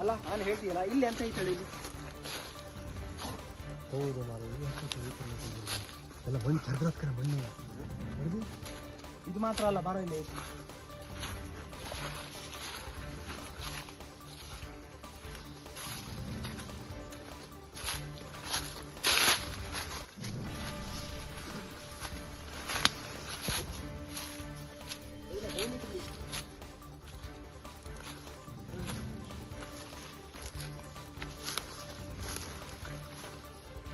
ಅಲ್ಲ ನಾನು ಹೇಳ್ತೀಯಲ್ಲ ಇಲ್ಲಿ ಅಂತ ಐತೆ ಹೇಳಿ ಹೌದು. ಎಲ್ಲ ಬನ್ನಿ ಚಂದ್ರಸ್ಕರ ಬನ್ನಿ. ಇದು ಮಾತ್ರ ಅಲ್ಲ ಬಾರ ಇಲ್ಲಿ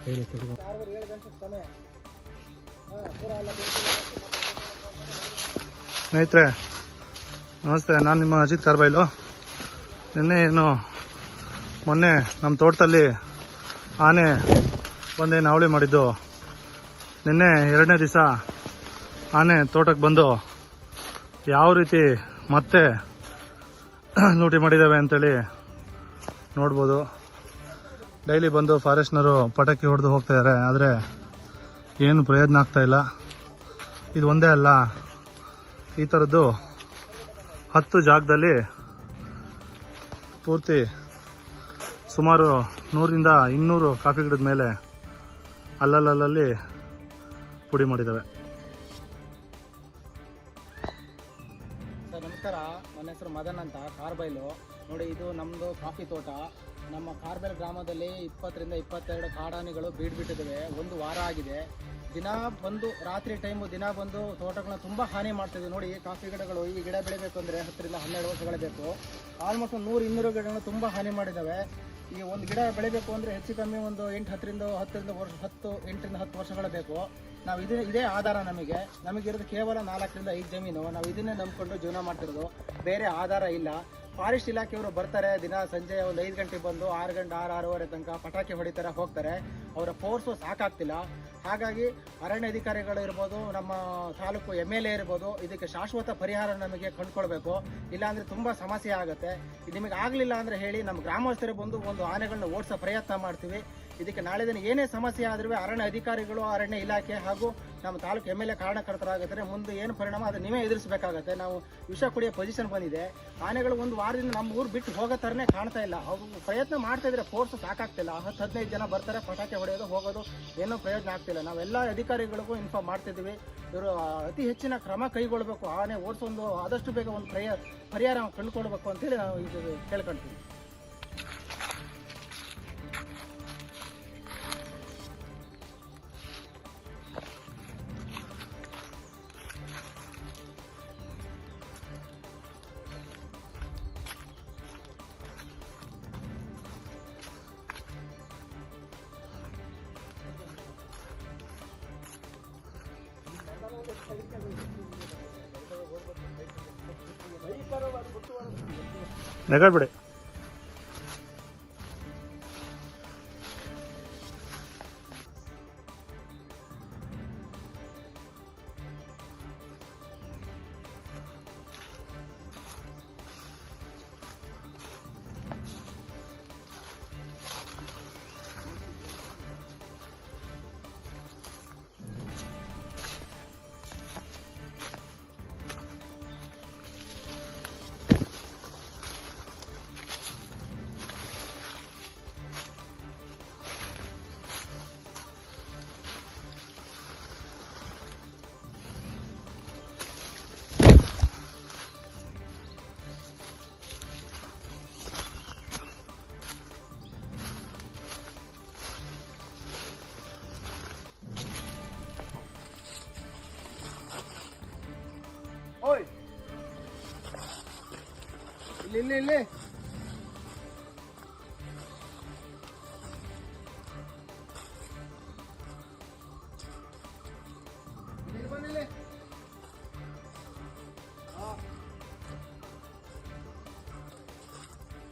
ಸ್ನೇಹಿತರೆ, ನಮಸ್ತೆ. ನಾನು ನಿಮ್ಮ ಅಜಿತ್ ಕಾರ್ಬೈಲು. ನಿನ್ನೆ ಏನು, ಮೊನ್ನೆ ನಮ್ಮ ತೋಟದಲ್ಲಿ ಆನೆ ಬಂದೇನು ನಾವಳಿ ಮಾಡಿದ್ದು. ನಿನ್ನೆ ಎರಡನೇ ದಿವಸ ಆನೆ ತೋಟಕ್ಕೆ ಬಂದು ಯಾವ ರೀತಿ ಮತ್ತೆ ಲೂಟಿ ಮಾಡಿದ್ದಾವೆ ಅಂತೇಳಿ ನೋಡ್ಬೋದು. ಡೈಲಿ ಬಂದು ಫಾರೆಸ್ಟ್ನರು ಪಟಾಕಿ ಹೊಡೆದು ಹೋಗ್ತಾ ಇದ್ದಾರೆ ಆದರೆ ಏನು ಪ್ರಯೋಜನ ಆಗ್ತಾ ಇಲ್ಲ. ಇದು ಒಂದೇ ಅಲ್ಲ, ಈ ಥರದ್ದು ಹತ್ತು ಜಾಗದಲ್ಲಿ ಪೂರ್ತಿ ಸುಮಾರು ನೂರಿಂದ ಇನ್ನೂರು ಕಾಫಿ ಗಿಡದ ಮೇಲೆ ಅಲ್ಲಲ್ಲಲ್ಲಿ ಪುಡಿ ಮಾಡಿದ್ದಾವೆ ಹೆಸರು ಮದನ್ ಅಂತ ಕಾರ್ಬೈಲು ನೋಡಿ, ಇದು ನಮ್ಮದು ಕಾಫಿ ತೋಟ. ನಮ್ಮ ಕಾರ್ಬೈಲ್ ಗ್ರಾಮದಲ್ಲಿ ಇಪ್ಪತ್ತರಿಂದ ಇಪ್ಪತ್ತೆರಡು ಕಾಡಾನೆಗಳು ಬೀಡ್ಬಿಟ್ಟಿದ್ದಾವೆ. ಒಂದು ವಾರ ಆಗಿದೆ. ದಿನ ಬಂದು, ರಾತ್ರಿ ಟೈಮು ದಿನ ಬಂದು ತೋಟಗಳನ್ನ ತುಂಬ ಹಾನಿ ಮಾಡ್ತಿದ್ವಿ ನೋಡಿ, ಕಾಫಿ ಗಿಡಗಳು ಈ ಗಿಡ ಬೆಳಿಬೇಕು ಅಂದರೆ ಹತ್ತರಿಂದ ಹನ್ನೆರಡು ವರ್ಷಗಳೇ ಬೇಕು. ಆಲ್ಮೋಸ್ಟ್ ಒಂದು ನೂರು ಇನ್ನೂರು ಗಿಡಗಳು ತುಂಬ ಹಾನಿ ಮಾಡಿದ್ದಾವೆ. ಈ ಒಂದು ಗಿಡ ಬೆಳಿಬೇಕು ಅಂದರೆ ಹೆಚ್ಚು ಕಮ್ಮಿ ಒಂದು ಎಂಟು ಹತ್ತರಿಂದ ಹತ್ತರಿಂದ ವರ್ಷ, ಹತ್ತು, ಎಂಟರಿಂದ ಹತ್ತು ವರ್ಷಗಳ ಬೇಕು. ನಾವು ಇದೇ ಇದೇ ಆಧಾರ ನಮಗೆ. ನಮಗಿರೋದು ಕೇವಲ ನಾಲ್ಕರಿಂದ ಐದು ಜಮೀನು. ನಾವು ಇದನ್ನೇ ನಂಬಿಕೊಂಡು ಜೀವನ ಮಾಡ್ತಿರೋದು. ಬೇರೆ ಆಧಾರ ಇಲ್ಲ. ಫಾರೆಸ್ಟ್ ಇಲಾಖೆಯವರು ಬರ್ತಾರೆ. ದಿನ ಸಂಜೆ ಒಂದು ಐದು ಗಂಟೆಗೆ ಬಂದು ಆರು ಗಂಟೆ, ಆರು, ಆರೂವರೆ ತನಕ ಪಟಾಕಿ ಹೊಡಿತಾರೆ, ಹೋಗ್ತಾರೆ. ಅವರ ಫೋರ್ಸು ಸಾಕಾಗ್ತಿಲ್ಲ. ಹಾಗಾಗಿ ಅರಣ್ಯ ಅಧಿಕಾರಿಗಳು ಇರ್ಬೋದು, ನಮ್ಮ ತಾಲೂಕು ಎಂ ಎಲ್ ಎ ಇರ್ಬೋದು, ಇದಕ್ಕೆ ಶಾಶ್ವತ ಪರಿಹಾರ ನಮಗೆ ಕಂಡುಕೊಳ್ಬೇಕು ಇಲ್ಲಾಂದರೆ ತುಂಬ ಸಮಸ್ಯೆ ಆಗುತ್ತೆ. ನಿಮಗೆ ಆಗಲಿಲ್ಲ ಅಂದರೆ ಹೇಳಿ ನಮ್ಮ ಗ್ರಾಮಸ್ಥರು ಬಂದು ಒಂದು ಆನೆಗಳನ್ನ ಓಡಿಸೋ ಪ್ರಯತ್ನ ಮಾಡ್ತೀವಿ. ಇದಕ್ಕೆ ನಾಳೆ ದಿನ ಏನೇ ಸಮಸ್ಯೆ ಆದ್ರೂ ಅರಣ್ಯ ಅಧಿಕಾರಿಗಳು, ಅರಣ್ಯ ಇಲಾಖೆ ಹಾಗೂ ನಮ್ಮ ತಾಲೂಕು ಎಂ ಎಲ್ ಎ ಕಾರಣಕರ್ತರಾಗಿದ್ದಾರೆ ಮುಂದೆ ಏನು ಪರಿಣಾಮ ಅದು ನೀವೇ ಎದುರಿಸಬೇಕಾಗತ್ತೆ. ನಾವು ವಿಷ ಕುಡಿಯೋ ಪೊಸಿಷನ್ ಬಂದಿದೆ. ಆನೆಗಳು ಒಂದು ವಾರದಿಂದ ನಮ್ಮ ಊರು ಬಿಟ್ಟು ಹೋಗೋ ಥರನೇ ಕಾಣ್ತಾ ಇಲ್ಲ. ಅವರು ಪ್ರಯತ್ನ ಮಾಡ್ತಾ ಇದ್ರೆ ಫೋರ್ಸ್ ಸಾಕಾಗ್ತಿಲ್ಲ. ಹತ್ತು ಹದಿನೈದು ಜನ ಬರ್ತಾರೆ, ಪಟಾಕಿ ಹೊಡೆಯೋದು, ಹೋಗೋದು, ಏನೂ ಪ್ರಯೋಜನ ಆಗ್ತಿಲ್ಲ. ನಾವೆಲ್ಲ ಅಧಿಕಾರಿಗಳಿಗೂ ಇನ್ಫಾರ್ಮ್ ಮಾಡ್ತಿದ್ದೀವಿ. ಇವರು ಅತಿ ಹೆಚ್ಚಿನ ಕ್ರಮ ಕೈಗೊಳ್ಳಬೇಕು ಆನೆ ಓಡಿಸೊಂದು ಆದಷ್ಟು ಬೇಗ ಒಂದು ಪರಿಹಾರ ಕಂಡುಕೊಳ್ಬೇಕು ಅಂತೇಳಿ ನಾವು ಇದು ಕೇಳ್ಕೊಳ್ತೀವಿ નગર પડે ಇಲ್ಲಿ ಇಲ್ಲಿ.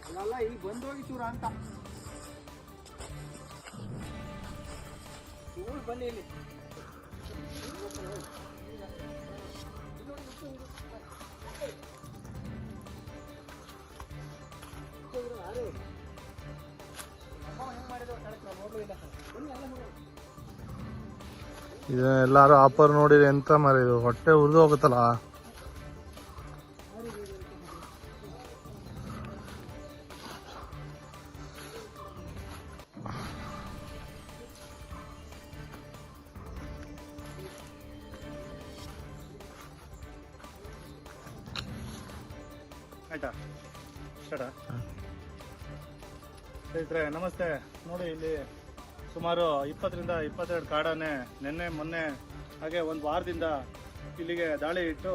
ಅಲ್ಲಲ್ಲ ಈಗ ಬಂದೋಗಿ ಚೂರ ಅಂತ. ಚೂರು ಬನ್ನಿ ಇಲ್ಲಿ. ಇದು ಎಲ್ಲಾರು ಆಫರ್ ನೋಡಿರಿ ಎಂತ ಇದು? ಹೊಟ್ಟೆ ಉರಿದು ಹೋಗುತ್ತಲ್ಲ? ಆಯ್ತಾ? ಸ್ನೇಹಿತರೆ, ನಮಸ್ತೆ. ನೋಡಿ, ಇಲ್ಲಿ ಸುಮಾರು ಇಪ್ಪತ್ತರಿಂದ ಇಪ್ಪತ್ತೆರಡು ಕಾಡಾನೆ ನಿನ್ನೆ, ಮೊನ್ನೆ, ಹಾಗೆ ಒಂದು ವಾರದಿಂದ ಇಲ್ಲಿಗೆ ದಾಳಿ ಇಟ್ಟು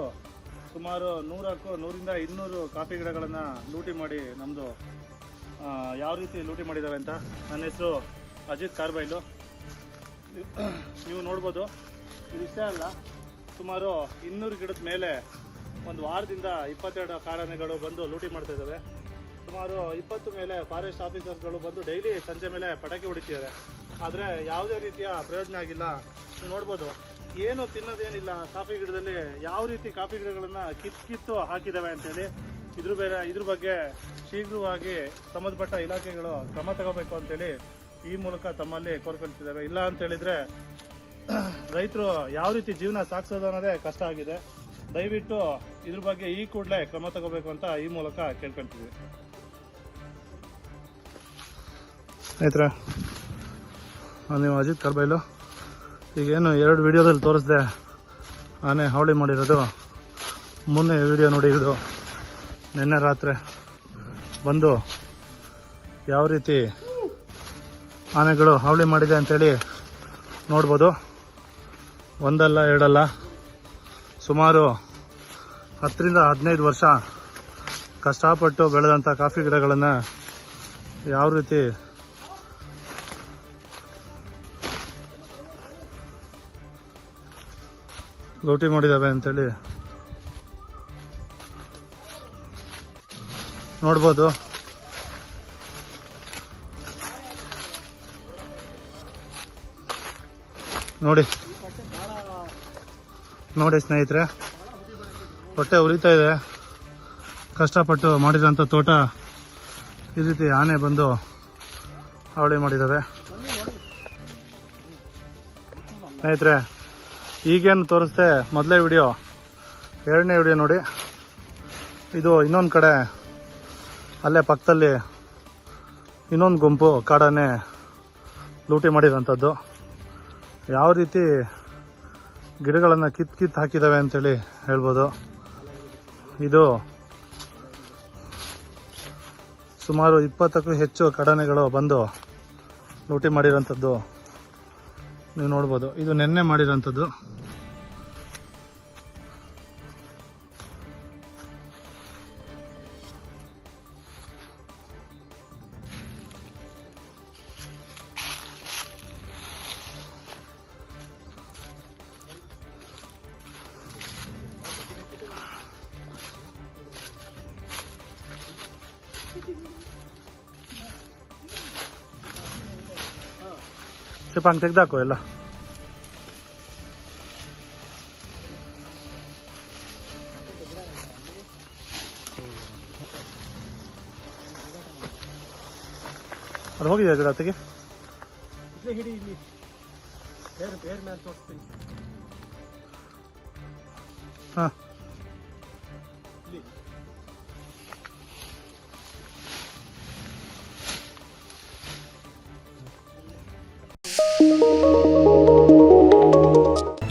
ಸುಮಾರು ನೂರಕ್ಕೂ, ನೂರಿಂದ ಇನ್ನೂರು ಕಾಫಿ ಗಿಡಗಳನ್ನು ಲೂಟಿ ಮಾಡಿ ನಮ್ಮದು ಯಾವ ರೀತಿ ಲೂಟಿ ಮಾಡಿದ್ದಾರೆ ಅಂತ? ನನ್ನ ಹೆಸರು ಅಜಿತ್ ಕಾರ್ಬೈಲು. ನೀವು ನೋಡ್ಬೋದು ಇದಿಷ್ಟೇ ಅಲ್ಲ, ಸುಮಾರು ಇನ್ನೂರು ಗಿಡದ ಮೇಲೆ ಒಂದು ವಾರದಿಂದ ಇಪ್ಪತ್ತೆರಡು ಕಾಡಾನೆಗಳು ಬಂದು ಲೂಟಿ ಮಾಡ್ತಾ ಇದ್ದಾವೆ. ಸುಮಾರು ಇಪ್ಪತ್ತು ಮೇಲೆ ಫಾರೆಸ್ಟ್ ಆಫೀಸರ್ಗಳು ಬಂದು ಡೈಲಿ ಸಂಜೆ ಮೇಲೆ ಪಟಾಕಿ ಹೊಡಿತಿದ್ದಾರೆ. ಆದರೆ ಯಾವುದೇ ರೀತಿಯ ಪ್ರಯೋಜನ ಆಗಿಲ್ಲ. ನೋಡ್ಬೋದು. ಏನು ತಿನ್ನೋದೇನಿಲ್ಲ. ಕಾಫಿ ಗಿಡದಲ್ಲಿ ಯಾವ ರೀತಿ ಕಾಫಿ ಗಿಡಗಳನ್ನು ಕಿತ್ತು ಕಿತ್ತು ಹಾಕಿದ್ದಾವೆ ಅಂತೇಳಿ ಇದ್ರ ಬೇರೆ ಇದ್ರ ಬಗ್ಗೆ ಶೀಘ್ರವಾಗಿ ಸಂಬಂಧಪಟ್ಟ ಇಲಾಖೆಗಳು ಕ್ರಮ ತಗೋಬೇಕು ಅಂತೇಳಿ ಈ ಮೂಲಕ ತಮ್ಮಲ್ಲಿ ಕೋರ್ಕೊಳ್ತಿದ್ದಾವೆ ಇಲ್ಲ ಅಂತ ಹೇಳಿದ್ರೆ ರೈತರು ಯಾವ ರೀತಿ ಜೀವನ ಸಾಗಿಸೋದು ಅನ್ನೋದೇ ಕಷ್ಟ ಆಗಿದೆ. ದಯವಿಟ್ಟು ಇದ್ರ ಬಗ್ಗೆ ಈ ಕೂಡಲೇ ಕ್ರಮ ತಗೋಬೇಕು ಅಂತ ಈ ಮೂಲಕ ಕೇಳ್ಕೊಂತೀವಿ. ಸ್ನೇಹಿತರೆ ನೀವು ಅಜಿತ್ ಕರ್ಬೈಲು. ಈಗೇನು ಎರಡು ವಿಡಿಯೋದಲ್ಲಿ ತೋರಿಸ್ದೆ. ಆನೆ ಹಾವಳಿ ಮಾಡಿರೋದು. ಮೊನ್ನೆ ವಿಡಿಯೋ ನೋಡಿ ಇದು. ನಿನ್ನೆ ರಾತ್ರಿ ಬಂದು ಯಾವ ರೀತಿ ಆನೆಗಳು ಹಾವಳಿ ಮಾಡಿದೆ ಅಂತೇಳಿ ನೋಡ್ಬೋದು. ಒಂದಲ್ಲ, ಎರಡಲ್ಲ. ಸುಮಾರು ಹತ್ತರಿಂದ ಹದಿನೈದು ವರ್ಷ ಕಷ್ಟಪಟ್ಟು ಬೆಳೆದಂಥ ಕಾಫಿ ಗಿಡಗಳನ್ನು ಯಾವ ರೀತಿ ಲೂಟಿ ಮಾಡಿದಾವೆ ಅಂತೇಳಿ. ನೋಡ್ಬೋದು. ನೋಡಿ. ನೋಡಿ ಸ್ನೇಹಿತರೆ, ಹೊಟ್ಟೆ ಉರಿತಾ ಇದೆ. ಕಷ್ಟಪಟ್ಟು ಮಾಡಿದಂಥ ತೋಟ ಈ ರೀತಿ ಆನೆ ಬಂದು ಹಾವಳಿ ಮಾಡಿದ್ದಾವೆ ಸ್ನೇಹಿತರೆ ಈಗೇನು ತೋರಿಸ್ದೆ ಮೊದಲೇ ವಿಡಿಯೋ, ಎರಡನೇ ವಿಡಿಯೋ ನೋಡಿ. ಇದು ಇನ್ನೊಂದು ಕಡೆ, ಅಲ್ಲೇ ಪಕ್ಕದಲ್ಲಿ ಇನ್ನೊಂದು ಗುಂಪು ಕಾಡಾನೆ ಲೂಟಿ ಮಾಡಿರೋಂಥದ್ದು ಯಾವ ರೀತಿ ಗಿಡಗಳನ್ನು ಕಿತ್ತು ಕಿತ್ತು ಹಾಕಿದ್ದಾವೆ ಅಂತೇಳಿ ಹೇಳ್ಬೋದು. ಇದು ಸುಮಾರು ಇಪ್ಪತ್ತಕ್ಕೂ ಹೆಚ್ಚು ಕಡನೆಗಳು ಬಂದು ಲೂಟಿ ಮಾಡಿರೋಂಥದ್ದು ನೀವು ನೋಡ್ಬೋದು. ಇದು ನಿನ್ನೆ ಮಾಡಿರೋಂಥದ್ದು. ಚಿಪಾಂಗ್ ತೆಗ್ದಾಕು ಎಲ್ಲ ಅದು ಹೋಗಿದೆ ಗಿಡ ತೆಗೆ ಇಲ್ಲೇ ಹಿಡಿ